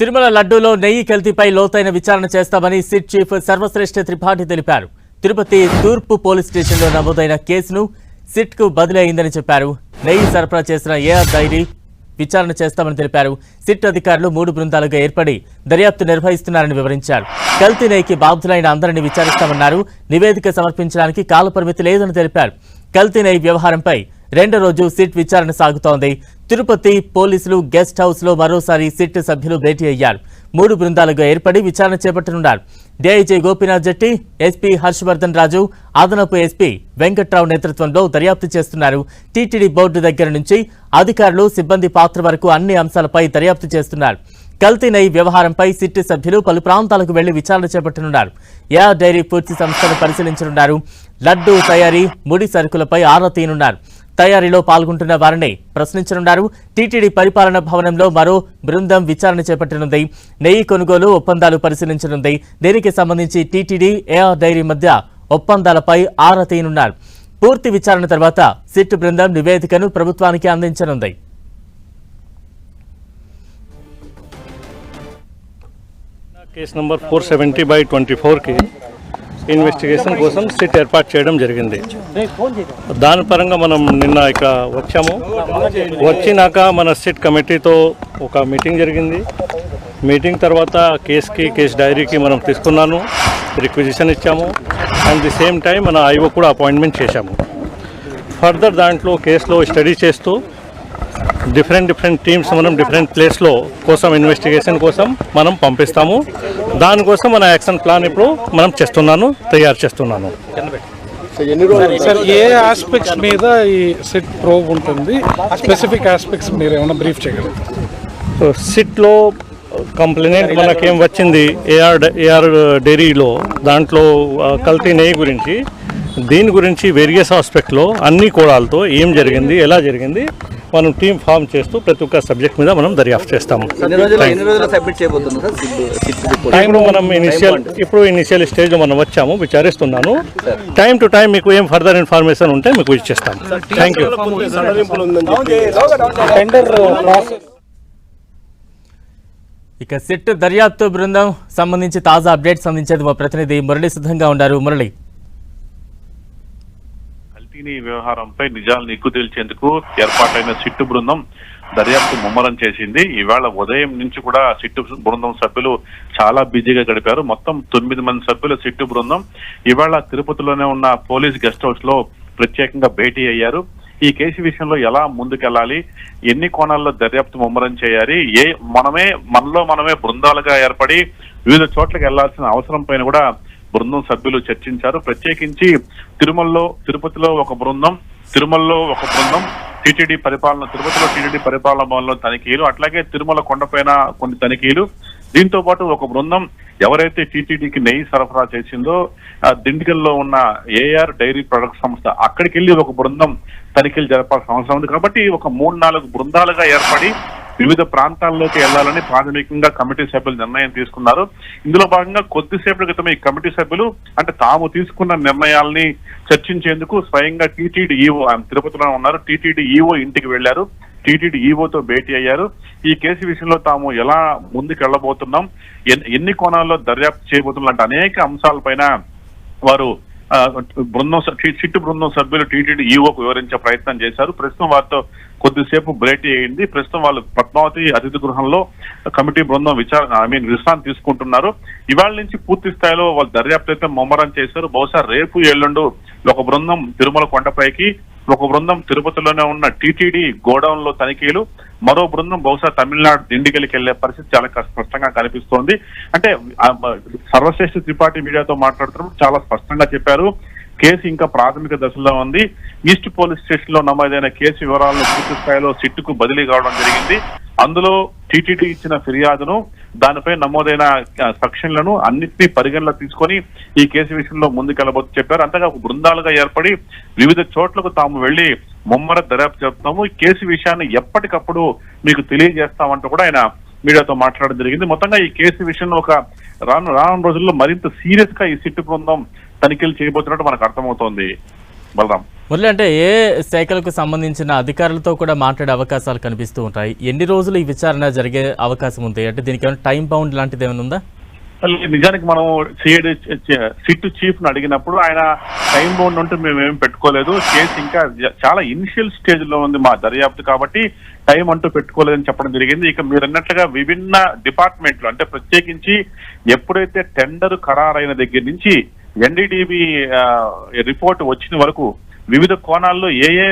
తిరుమల లడ్డూలో నెయ్యి కల్తీపై లోతైన విచారణ చేస్తామని సిట్ చీఫ్ సర్వశ్రేష్ఠ త్రిపాఠి తెలిపారు. తిరుపతి తూర్పు పోలీస్ స్టేషన్లో నమోదైన కేసును సిట్కు బదిలీ అయిందని చెప్పారు. నెయ్యి సరఫరా చేసిన ఏఆర్ డైరీ విచారణ చేస్తామని తెలిపారు. సిట్ అధికారులు మూడు బృందాలుగా ఏర్పడి దర్యాప్తు నిర్వహిస్తున్నారని వివరించారు. కల్తీ నెయ్యికి బాధ్యులైన అందరినీ విచారిస్తామన్నారు. నివేదిక సమర్పించడానికి కాలపరిమితి లేదని తెలిపారు. కల్తీ నెయ్యి వ్యవహారంపై రెండో రోజు సిట్ విచారణ సాగుతోంది. తిరుపతి పోలీసులు గెస్ట్ హౌస్లో మరోసారి సిట్ సభ్యులు భేటీ అయ్యారు. మూడు బృందాలుగా ఏర్పడి విచారణ చేపట్టనున్నారు. డీఐజీ గోపీనాథ్ జట్టి ఎస్పీ హర్షవర్ధన్ రాజు అదనపు ఎస్పీ వెంకట్రావు నేతృత్వంలో దర్యాప్తు చేస్తున్నారు. టీటీడీ బోర్డు దగ్గర నుంచి అధికారులు సిబ్బంది పాత్ర వరకు అన్ని అంశాలపై దర్యాప్తు చేస్తున్నారు. కల్తీ నెయ్యి వ్యవహారంపై సిట్ సభ్యులు పలు ప్రాంతాలకు వెళ్ళి విచారణ చేపట్టనున్నారు. యా డైరీ పూర్తి సంస్థను పరిశీలించనున్నారు. లడ్డూ తయారీ ముడి సరుకులపై ఆరా తీయనున్నారు. తయారీలో పాల్గొంటున్న వారిని ప్రశ్నించనున్నారు. టీటీడీ పరిపాలన భవనంలో మరో బృందం విచారణ చేపట్టనుంది. నెయ్యి కొనుగోలు ఒప్పందాలు పరిశీలించనుంది. దీనికి సంబంధించి టీటీడీ ఏఆర్ డైరీ మధ్య ఒప్పందాలపై ఆరా తీయనున్నారు. పూర్తి విచారణ తర్వాత సిట్ బృందం నివేదికను ప్రభుత్వానికి అందించనుంది. Case number four seventy by twenty ఫోర్కి ఇన్వెస్టిగేషన్ కోసం సిట్ ఏర్పాటు చేయడం జరిగింది. దాని పరంగా మనం నిన్న ఇక్కడ వచ్చాము. వచ్చినాక మన సిట్ కమిటీతో ఒక మీటింగ్ జరిగింది. మీటింగ్ తర్వాత కేసుకి కేసు డైరీకి మనం తీసుకున్నాను. రిక్విజిషన్ ఇచ్చాము. అండ్ ది సేమ్ టైం మన ఐఓ కూడా అపాయింట్మెంట్ చేశాము. ఫర్దర్ దాంట్లో కేసులో స్టడీ చేస్తూ డిఫరెంట్ డిఫరెంట్ టీమ్స్ మనం డిఫరెంట్ ప్లేస్లో కోసం ఇన్వెస్టిగేషన్ కోసం మనం పంపిస్తాము. దానికోసం మన యాక్షన్ ప్లాన్ ఇప్పుడు మనం చేస్తున్నాను తయారు చేస్తున్నాను. సార్ ఏ ఆస్పెక్ట్స్ మీద ఈ సెట్ ప్రోబ్ ఉంటుంది? స్పెసిఫిక్ ఆస్పెక్ట్స్ మీరు ఏమైనా బ్రీఫ్ చేయగలరు? సో సిట్లో కంప్లైంట్ మనకేం వచ్చింది? ఏఆర్ ఏఆర్ డైరీలో దాంట్లో కల్తీ నెయ్యి గురించి దీని గురించి వేరియస్ ఆస్పెక్ట్లో అన్ని కోణాలతో ఏం జరిగింది ఎలా జరిగింది మనం టీం ఫామ్ చేస్తూ ప్రతి ఒక్క సబ్జెక్ట్ మీద మనం దర్యాప్తు చేస్తాము. ఇప్పుడు మనం ఇనిషియల్ ఇప్పుడు ఇనిషియల్ స్టేజ్లో మనం వచ్చాము విచారిస్తున్నాను. టైం టు టైం మీకు ఏం ఫర్దర్ ఇన్ఫర్మేషన్ ఉంటే మీకు ఇచ్చేస్తాం థ్యాంక్ యూ ఇక సిట్ దర్యాప్తు బృందం సంబంధించి తాజా అప్డేట్స్ అందించేది మా ప్రతినిధి మురళి సిద్ధంగా ఉన్నారు. మురళి. కల్తీని వ్యవహారంపై నిజాలను నిగ్గు తేల్చేందుకు ఏర్పాటైన సిట్టు బృందం దర్యాప్తు ముమ్మరం చేసింది. ఇవాళ ఉదయం నుంచి కూడా సిట్టు బృందం సభ్యులు చాలా బిజీగా గడిపారు. మొత్తం తొమ్మిది మంది సభ్యుల సిట్టు బృందం ఈవేళ తిరుపతిలోనే ఉన్న పోలీస్ గెస్ట్ హౌస్లో ప్రత్యేకంగా భేటీ అయ్యారు. ఈ కేసు విషయంలో ఎలా ముందుకెళ్ళాలి? ఎన్ని కోణాల్లో దర్యాప్తు ముమ్మరం చేయాలి? ఏ మనమే మనలో మనమే బృందాలుగా ఏర్పడి వివిధ చోట్లకి వెళ్ళాల్సిన అవసరం పైన కూడా బృందం సభ్యులు చర్చించారు. ప్రత్యేకించి తిరుమలలో తిరుపతిలో ఒక బృందం తిరుమలలో ఒక బృందం టీటీడీ పరిపాలన తిరుపతిలో టీటీడీ పరిపాలన భవన్లో తనిఖీలు అట్లాగే తిరుమల కొండపైన కొన్ని తనిఖీలు. దీంతో పాటు ఒక బృందం ఎవరైతే టీటీడీకి నెయ్యి సరఫరా చేసిందో దిండిగల్లో ఉన్న ఏఆర్ డైరీ ప్రొడక్ట్ సంస్థ అక్కడికి వెళ్ళి ఒక బృందం తనిఖీలు జరపాల్సిన అవసరం ఉంది. కాబట్టి ఒక మూడు నాలుగు బృందాలుగా ఏర్పడి వివిధ ప్రాంతాల్లోకి వెళ్ళాలని ప్రాథమికంగా కమిటీ సభ్యులు నిర్ణయం తీసుకున్నారు. ఇందులో భాగంగా కొద్దిసేపటి క్రితం ఈ కమిటీ సభ్యులు అంటే తాము తీసుకున్న నిర్ణయాల్ని చర్చించేందుకు స్వయంగా టీటీడీ ఈవో ఆయన తిరుపతిలో ఉన్నారు. టీటీడీ ఈఓ ఇంటికి వెళ్ళారు టీటీడీ ఈవోతో భేటీ అయ్యారు. ఈ కేసు విషయంలో తాము ఎలా ముందుకు వెళ్ళబోతున్నాం ఎన్ని కోణాల్లో దర్యాప్తు చేయబోతున్నాం? అనేక అంశాలపైన వారు బృందం చిట్టు బృందం సభ్యులు టీటీడీ ఈఓకు వివరించే ప్రయత్నం చేశారు. ప్రస్తుతం వారితో కొద్దిసేపు భేటీ అయింది ప్రస్తుతం వాళ్ళు పద్మావతి అతిథి గృహంలో కమిటీ బృందం విచారణ ఐ మీన్ విశ్రాంతి తీసుకుంటున్నారు. ఇవాళ నుంచి పూర్తి స్థాయిలో వాళ్ళు దర్యాప్తు అయితే ముమ్మరం చేశారు. బహుశా రేపు ఎల్లుండు ఒక బృందం తిరుమల కొండపైకి ఒక బృందం తిరుపతిలోనే ఉన్న టీటీడీ గోడౌన్లో తనిఖీలు మరో బృందం బహుశా తమిళనాడు దిండిగలికి వెళ్ళే పరిస్థితి చాలా స్పష్టంగా కనిపిస్తోంది. అంటే సర్వశ్రేష్ఠ త్రిపాఠి మీడియాతో మాట్లాడుతున్నప్పుడు చాలా స్పష్టంగా చెప్పారు. కేసు ఇంకా ప్రాథమిక దశలో ఉంది. ఈస్ట్ పోలీస్ స్టేషన్లో నమోదైన కేసు వివరాలను పూర్తి స్థాయిలో సిట్టుకు బదిలీ కావడం జరిగింది. అందులో టీటీడీ ఇచ్చిన ఫిర్యాదును దానిపై నమోదైన ఆ, సెక్షన్లను అన్నింటినీ పరిగణలో తీసుకొని ఈ కేసు విషయంలో ముందుకెళ్ళబోతు చెప్పారు. అంతగా ఒక బృందాలుగా ఏర్పడి వివిధ చోట్లకు తాము వెళ్ళి ముమ్మర దర్యాప్తు చేస్తున్నాము ఈ కేసు విషయాన్ని ఎప్పటికప్పుడు మీకు తెలియజేస్తామంటూ కూడా ఆయన మీడియాతో మాట్లాడడం జరిగింది. మొత్తంగా ఈ కేసు విషయంలో ఒక రాను రానున్న రోజుల్లో మరింత సీరియస్గా ఈ సిట్టు బృందం తనిఖీలు చేయబోతున్నట్టు మనకు అర్థమవుతోంది. బలరాం. మురళి అంటే ఏ శాఖలకు సంబంధించిన అధికారులతో కూడా మాట్లాడే అవకాశాలు కనిపిస్తూ ఉంటాయి? ఎన్ని రోజులు ఈ విచారణ జరిగే అవకాశం ఉంది? అంటే దీనికి ఏమైనా టైం బౌండ్ లాంటిది ఏమైనా ఉందా? నిజానికి మనం సిఐడి సిట్ చీఫ్ను అడిగినప్పుడు ఆయన టైం బౌండ్ ఉంటే మేము ఏం పెట్టుకోలేదు. కేసు ఇంకా చాలా ఇనిషియల్ స్టేజ్లో ఉంది మా దర్యాప్తు కాబట్టి టైం అంటూ పెట్టుకోలేదని చెప్పడం జరిగింది. ఇక మీరు అన్నట్లుగా విభిన్న డిపార్ట్మెంట్లు అంటే ప్రత్యేకించి ఎప్పుడైతే టెండర్ ఖరారైన దగ్గర నుంచి ఎన్డీటీవీ రిపోర్ట్ వచ్చిన వరకు వివిధ కోణాల్లో ఏ ఏ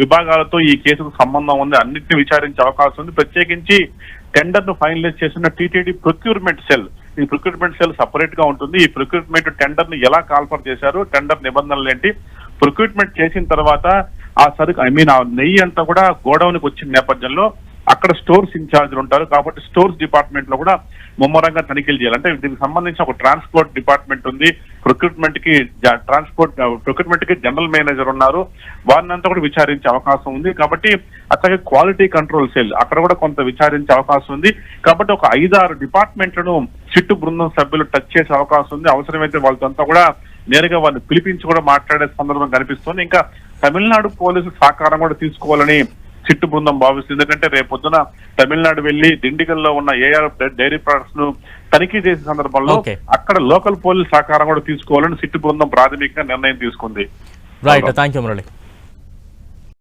విభాగాలతో ఈ కేసుకు సంబంధం ఉంది అన్నింటిని విచారించే అవకాశం ఉంది. ప్రత్యేకించి టెండర్ను ఫైనలైజ్ చేసిన టీటీడీ ప్రొక్యూర్మెంట్ సెల్ ఈ ప్రొక్యూర్మెంట్ సెల్ సపరేట్గా ఉంటుంది. ఈ ప్రొక్యూర్మెంట్ టెండర్ను ఎలా కాల్ఫర్ చేశారు టెండర్ నిబంధనలు ఏంటి? ప్రొక్యూర్మెంట్ చేసిన తర్వాత ఆ సరుకు ఐ మీన్ ఆ నెయ్యి అంతా కూడా గోడౌన్కి వచ్చిన నేపథ్యంలో అక్కడ స్టోర్స్ ఇన్ఛార్జ్లు ఉంటారు. కాబట్టి స్టోర్స్ డిపార్ట్మెంట్లో కూడా ముమ్మరంగా తనిఖీలు చేయాలి. అంటే దీనికి సంబంధించి ఒక ట్రాన్స్పోర్ట్ డిపార్ట్మెంట్ ఉంది. ప్రొక్యూర్మెంట్కి ట్రాన్స్పోర్ట్ ప్రొక్యూర్మెంట్కి జనరల్ మేనేజర్ ఉన్నారు. వారిని అంతా కూడా విచారించే అవకాశం ఉంది. కాబట్టి అట్లాగే క్వాలిటీ కంట్రోల్ సెల్ అక్కడ కూడా కొంత విచారించే అవకాశం ఉంది. కాబట్టి ఒక ఐదారు డిపార్ట్మెంట్లను చిట్టు బృందం సభ్యులు టచ్ చేసే అవకాశం ఉంది. అవసరమైతే వాళ్ళతో కూడా నేరుగా వాళ్ళని పిలిపించి కూడా మాట్లాడే సందర్భం కనిపిస్తుంది. ఇంకా తమిళనాడు పోలీసు సహకారం కూడా తీసుకోవాలని చిట్టు బృందం భావిస్తుంది. ఎందుకంటే రేపు పొద్దున తమిళనాడు వెళ్ళి దిండిగల్లో ఉన్న ఏఆర్ డైరీ ప్రొడక్ట్స్ను తనిఖీ చేసే సందర్భంలో. అక్కడ లోకల్ పోలీస్ సహకారం కూడా తీసుకోవాలని సిట్టు బృందం ప్రాథమికంగా నిర్ణయం తీసుకుంది. Right thank you Murali